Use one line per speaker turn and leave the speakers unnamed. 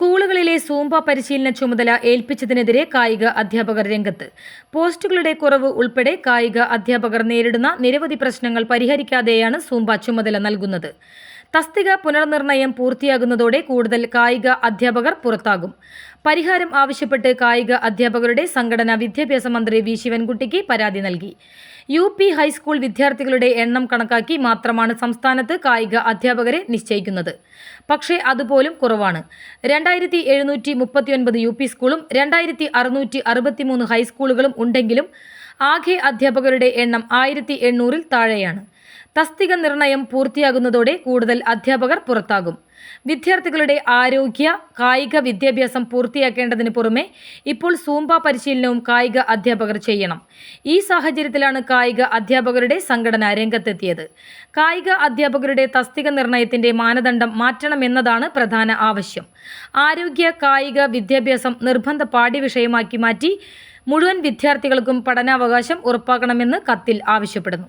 സ്കൂളുകളിലെ സൂംബ പരിശീലന ചുമതല ഏൽപ്പിച്ചതിനെതിരെ കായിക അധ്യാപകർ രംഗത്ത്. പോസ്റ്റുകളുടെ കുറവ് ഉൾപ്പെടെ കായിക അധ്യാപകർ നേരിടുന്ന നിരവധി പ്രശ്നങ്ങൾ പരിഹരിക്കാതെയാണ് സൂംബ ചുമതല നൽകുന്നത്. തസ്തിക പുനർനിർണയം പൂർത്തിയാകുന്നതോടെ കൂടുതൽ കായിക അധ്യാപകർ പുറത്താകും. പരിഹാരം ആവശ്യപ്പെട്ട് കായിക അധ്യാപകരുടെ സംഘടന വിദ്യാഭ്യാസ മന്ത്രി വി. ശിവൻകുട്ടിക്ക് പരാതി നൽകി. യു പി ഹൈസ്കൂൾ വിദ്യാർത്ഥികളുടെ എണ്ണം കണക്കാക്കി മാത്രമാണ് സംസ്ഥാനത്ത് കായിക അധ്യാപകരെ നിശ്ചയിക്കുന്നത്. പക്ഷേ അതുപോലും കുറവാണ്. രണ്ടായിരത്തി എഴുന്നൂറ്റി മുപ്പത്തിയൊൻപത് യു പി സ്കൂളും രണ്ടായിരത്തി അറുന്നൂറ്റി അറുപത്തിമൂന്ന് ഹൈസ്കൂളുകളും ഉണ്ടെങ്കിലും ആകെ അധ്യാപകരുടെ എണ്ണം ആയിരത്തി എണ്ണൂറിൽ താഴെയാണ്. തസ്തിക നിർണയം പൂർത്തിയാകുന്നതോടെ കൂടുതൽ അധ്യാപകർ പുറത്താകും. വിദ്യാർത്ഥികളുടെ ആരോഗ്യ കായിക വിദ്യാഭ്യാസം പൂർത്തിയാക്കേണ്ടതിന് പുറമെ ഇപ്പോൾ സൂംബ പരിശീലനവും കായിക അധ്യാപകർ ചെയ്യണം. ഈ സാഹചര്യത്തിലാണ് കായിക അധ്യാപകരുടെ സംഘടന രംഗത്തെത്തിയത്. കായിക അധ്യാപകരുടെ തസ്തിക നിർണയത്തിന്റെ മാനദണ്ഡം മാറ്റണമെന്നതാണ് പ്രധാന ആവശ്യം. ആരോഗ്യ കായിക വിദ്യാഭ്യാസം നിർബന്ധ പാഠ്യവിഷയമാക്കി മാറ്റി മുഴുവൻ വിദ്യാർത്ഥികൾക്കും പഠനാവകാശം ഉറപ്പാക്കണമെന്ന് കത്തിൽ ആവശ്യപ്പെടുന്നു.